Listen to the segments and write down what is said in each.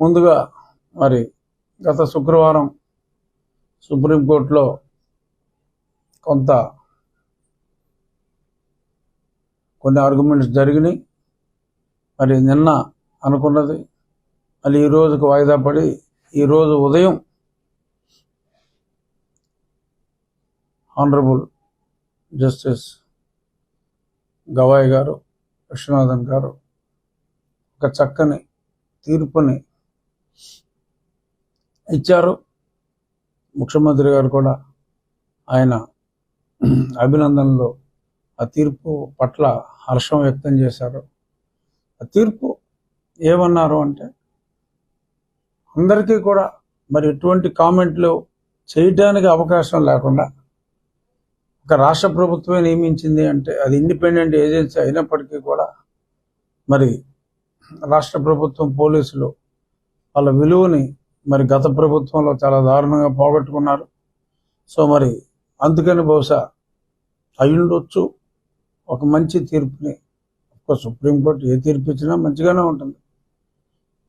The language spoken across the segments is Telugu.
ముందుగా మరి గత శుక్రవారం సుప్రీంకోర్టులో కొంత కొన్ని ఆర్గ్యుమెంట్స్ జరిగినాయి. మరి నిన్న అనుకున్నది. మళ్ళీ ఈ రోజుకు వాయిదా పడి ఈరోజు ఉదయం ఆనరబుల్ జస్టిస్ గవాయ్ గారు విశ్వనాథన్ గారు ఒక చక్కని తీర్పుని ఇచ్చారు. ముఖ్యమంత్రి గారు కూడా ఆయన అభినందనలు. ఆ తీర్పు పట్ల హర్షం వ్యక్తం చేశారు. ఆ తీర్పు ఏమన్నారు అంటే అందరికీ కూడా మరి ఎటువంటి కామెంట్లు చేయడానికి అవకాశం లేకుండా ఒక రాష్ట్ర ప్రభుత్వమే నియమించింది అంటే అది ఇండిపెండెంట్ ఏజెన్సీ అయినప్పటికీ కూడా మరి రాష్ట్ర ప్రభుత్వం పోలీసులు వాళ్ళ విలువని మరి గత ప్రభుత్వంలో చాలా దారుణంగా పోగొట్టుకున్నారు. సో మరి అందుకని బహుశా అయ్యుండొచ్చు. ఒక మంచి తీర్పుని ఒక సుప్రీంకోర్టు ఏ తీర్పు ఇచ్చినా మంచిగానే ఉంటుంది.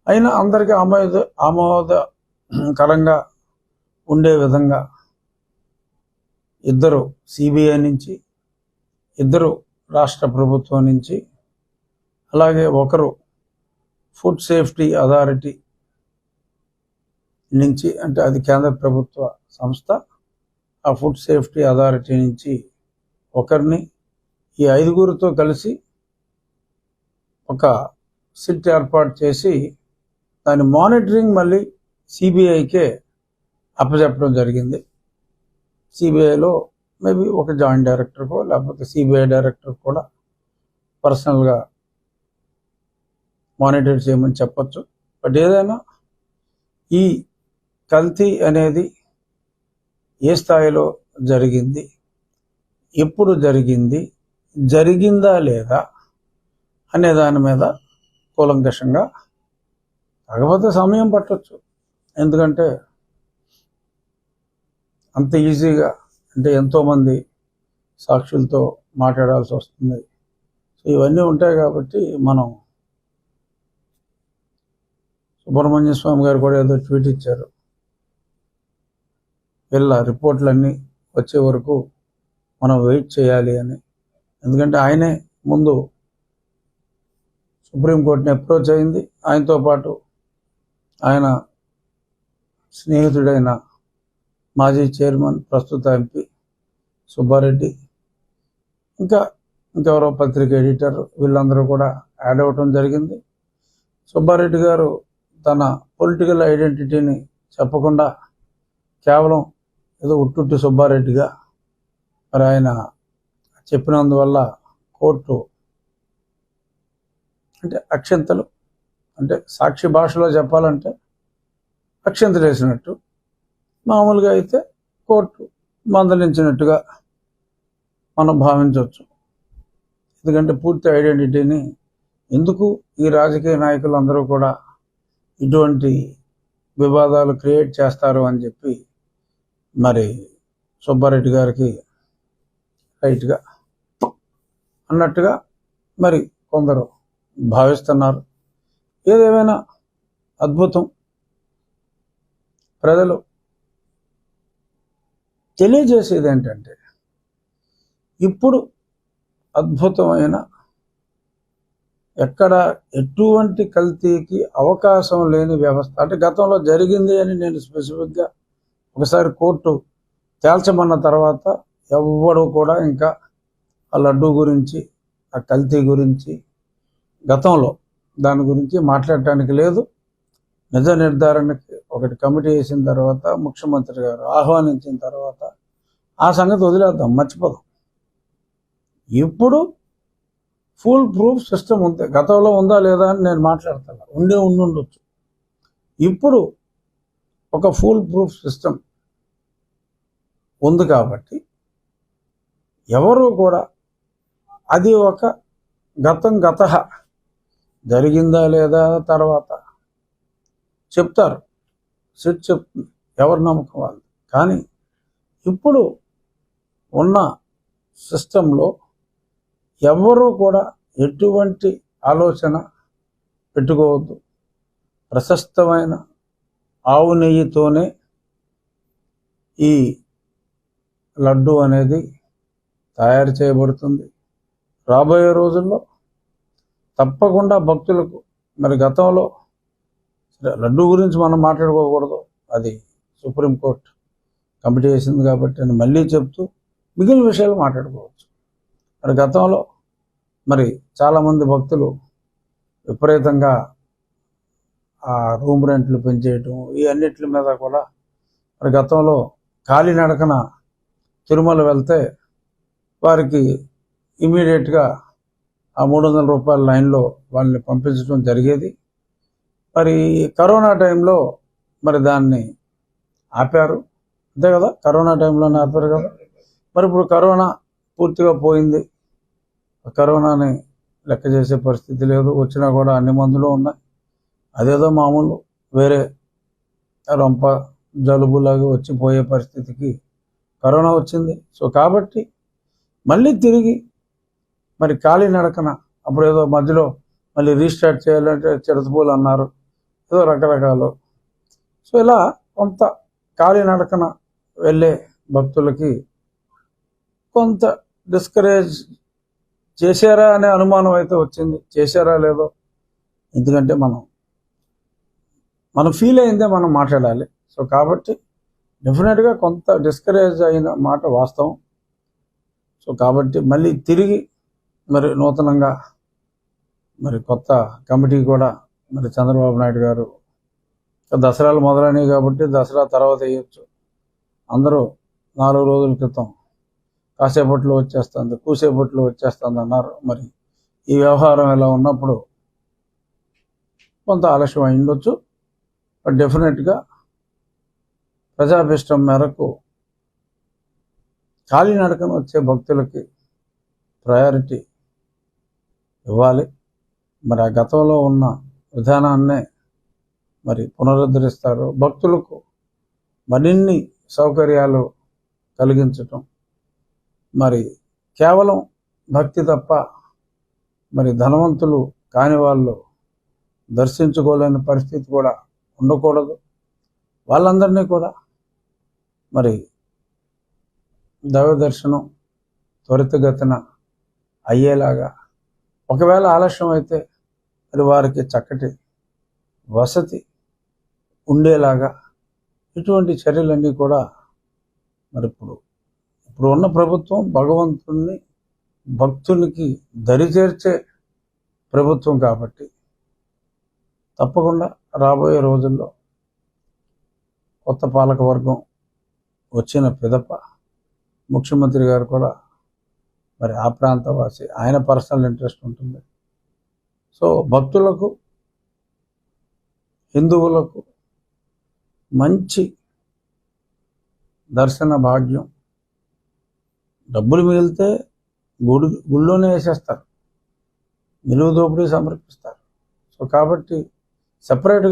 అయినా అందరికీ ఆమోద ఆమోదకరంగా ఉండే విధంగా ఇద్దరు సిబిఐ నుంచి ఇద్దరు రాష్ట్ర ప్రభుత్వం నుంచి అలాగే ఒకరు ఫుడ్ సేఫ్టీ అథారిటీ నుంచి అంటే అది కేంద్ర ప్రభుత్వ సంస్థ ఆ ఫుడ్ సేఫ్టీ అథారిటీ నుంచి ఒకరిని ఈ ఐదుగురితో కలిసి ఒక సిట్ ఏర్పాటు చేసి దాని మానిటరింగ్ మళ్ళీ సిబిఐకే అప్పచెప్పడం జరిగింది. సిబిఐలో మేబీ ఒక జాయింట్ డైరెక్టర్కో లేకపోతే సిబిఐ డైరెక్టర్ కూడా పర్సనల్గా మానిటర్ చేయమని చెప్పచ్చు. బట్ ఏదైనా ఈ కల్తీ అనేది ఏ స్థాయిలో జరిగింది? ఎప్పుడు జరిగింది? జరిగిందా లేదా? అనే దాని మీద కూలంకషంగా కాకపోతే సమయం పట్టవచ్చు ఎందుకంటే అంత ఈజీగా అంటే ఎంతోమంది సాక్షులతో మాట్లాడాల్సి వస్తుంది. సో ఇవన్నీ ఉంటాయి కాబట్టి మనం సుబ్రహ్మణ్య స్వామి గారు కూడా ఏదో ట్వీట్ ఇచ్చారు. వీళ్ళ రిపోర్ట్లన్నీ వచ్చే వరకు మనం వెయిట్ చేయాలి అని. ఎందుకంటే ఆయనే ముందు సుప్రీంకోర్టుని అప్రోచ్ అయింది. ఆయనతో పాటు ఆయన స్నేహితుడైన మాజీ చైర్మన్ ప్రస్తుత ఎంపీ సుబ్బారెడ్డి ఇంకా ఇంకెవరో పత్రిక ఎడిటర్ వీళ్ళందరూ కూడా యాడ్ అవ్వటం జరిగింది. సుబ్బారెడ్డి గారు తన పొలిటికల్ ఐడెంటిటీని చెప్పకుండా కేవలం ఏదో ఉట్టుట్టి సుబ్బారెడ్డిగా మరి ఆయన చెప్పినందువల్ల కోర్టు అంటే అక్షంతలు అంటే సాక్షి భాషలో చెప్పాలంటే అక్షంతలు వేసినట్టు మామూలుగా అయితే కోర్టు మందలించినట్టుగా మనం భావించవచ్చు. ఎందుకంటే పూర్తి ఐడెంటిటీని ఎందుకు ఈ రాజకీయ నాయకులు అందరూ కూడా ఇటువంటి వివాదాలు క్రియేట్ చేస్తారు అని చెప్పి మరి సుబ్బారెడ్డి గారికి రైట్గా అన్నట్టుగా మరి కొందరు భావిస్తున్నారు. ఏదేమైనా అద్భుతం ప్రజలు తెలియజేసేది ఏంటంటే ఇప్పుడు అద్భుతమైన ఎక్కడ ఎటువంటి కల్తీకి అవకాశం లేని వ్యవస్థ అంటే గతంలో జరిగింది అని నేను స్పెసిఫిక్గా ఒకసారి కోర్టు తేల్చమన్న తర్వాత ఎవ్వడు కూడా ఇంకా ఆ లడ్డు గురించి ఆ కల్తీ గురించి గతంలో దాని గురించి మాట్లాడటానికి లేదు. నిజ నిర్ధారణకి ఒకటి కమిటీ వేసిన తర్వాత ముఖ్యమంత్రి గారు ఆహ్వానించిన తర్వాత ఆ సంగతి వదిలేద్దాం మర్చిపోదాం. ఇప్పుడు ఫుల్ ప్రూఫ్ సిస్టమ్ ఉంది. గతంలో ఉందా లేదా అని నేను మాట్లాడతాను ఉండే ఉండి ఉండొచ్చు ఇప్పుడు ఒక ఫుల్ ప్రూఫ్ సిస్టమ్ ఉంది కాబట్టి ఎవరు కూడా అది ఒక గతం గత జరిగిందా లేదా తర్వాత చెప్తారు. సిట్ చెప్తుంది. ఎవరి నమ్మకం వాళ్ళు కానీ ఇప్పుడు ఉన్న సిస్టంలో ఎవరు కూడా ఎటువంటి ఆలోచన పెట్టుకోవద్దు. ప్రశస్తమైన ఆవు నెయ్యితోనే ఈ లడ్డు అనేది తయారు చేయబడుతుంది. రాబోయే రోజుల్లో తప్పకుండా భక్తులకు మరి గతంలో లడ్డు గురించి మనం మాట్లాడుకోకూడదు. అది సుప్రీంకోర్టు కమిటీ చేసింది కాబట్టి నేను మళ్ళీ చెప్తూ మిగిలిన విషయాలు మాట్లాడుకోవచ్చు. మరి గతంలో మరి చాలామంది భక్తులు విపరీతంగా రూమ్ రెంట్లు పెంచేయటం ఈ అన్నిటి మీద కూడా మరి గతంలో కాలినడకన తిరుమల వెళ్తే వారికి ఇమీడియట్గా ఆ మూడు వందల రూపాయల లైన్లో వాళ్ళని పంపించడం జరిగేది. మరి కరోనా టైంలో మరి దాన్ని ఆపారు. అంతే కదా? కరోనా టైంలోనే ఆపారు కదా? మరి ఇప్పుడు కరోనా పూర్తిగా పోయింది. కరోనాని లెక్క చేసే పరిస్థితి లేదు. వచ్చినా కూడా అన్ని మందులు ఉన్నాయి. అదేదో మామూలు వేరే రొంప జలుబులాగా వచ్చి పోయే పరిస్థితికి కరోనా వచ్చింది. సో కాబట్టి మళ్ళీ తిరిగి మరి ఖాళీ నడకన అప్పుడు ఏదో మధ్యలో మళ్ళీ రీస్టార్ట్ చేయాలంటే చిరతపూలు అన్నారు. ఏదో రకరకాలు. సో ఇలా కొంత ఖాళీ నడకన వెళ్ళే భక్తులకి కొంత డిస్కరేజ్ చేశారా అనే అనుమానం అయితే వచ్చింది. చేశారా లేదో? ఎందుకంటే మనం మనం ఫీల్ అయిందే మనం మాట్లాడాలి. సో కాబట్టి డెఫినెట్గా కొంత డిస్కరేజ్ అయిన మాట వాస్తవం. సో కాబట్టి మళ్ళీ తిరిగి మరి నూతనంగా మరి కొత్త కమిటీ కూడా మరి చంద్రబాబు నాయుడు గారు దసరాలు మొదలైనవి కాబట్టి దసరా తర్వాత వేయచ్చు. అందరూ నాలుగు రోజుల క్రితం కాసేపట్లో వచ్చేస్తుంది కూసేపట్లో వచ్చేస్తుంది అన్నారు. మరి ఈ వ్యవహారం ఇలా ఉన్నప్పుడు కొంత ఆలస్యం అయి ఉండొచ్చు. డెఫినెట్గా ప్రజాభిష్టం మేరకు కాలినడకన వచ్చే భక్తులకి ప్రయారిటీ ఇవ్వాలి. మరి ఆ గతంలో ఉన్న విధానాన్నే మరి పునరుద్ధరిస్తారు. భక్తులకు మరిన్ని సౌకర్యాలు కలిగించటం. మరి కేవలం భక్తి తప్ప మరి ధనవంతులు కాని వాళ్ళు దర్శించుకోలేని పరిస్థితి కూడా ఉండకూడదు. వాళ్ళందరినీ కూడా మరి దైవ దర్శనం త్వరితగతిన అయ్యేలాగా ఒకవేళ ఆలస్యం అయితే మరి వారికి చక్కటి వసతి ఉండేలాగా ఇటువంటి చర్యలన్నీ కూడా మరి ఇప్పుడు ఇప్పుడు ఉన్న ప్రభుత్వం భగవంతుణ్ణి భక్తునికి దరిచేర్చే ప్రభుత్వం కాబట్టి తప్పకుండా రాబోయే రోజుల్లో కొత్త పాలకవర్గం వచ్చిన పిదప ముఖ్యమంత్రి గారు కూడా మరి ఆ ప్రాంతవాసి ఆయన పర్సనల్ ఇంట్రెస్ట్ ఉంటుంది. సో భక్తులకు హిందువులకు మంచి దర్శన భాగ్యం. డబ్బులు మిగిలితే గుడి గుళ్ళోనే వేసేస్తారు. నిలువు దోపిడీ సమర్పిస్తారు. సో కాబట్టి సపరేట్గా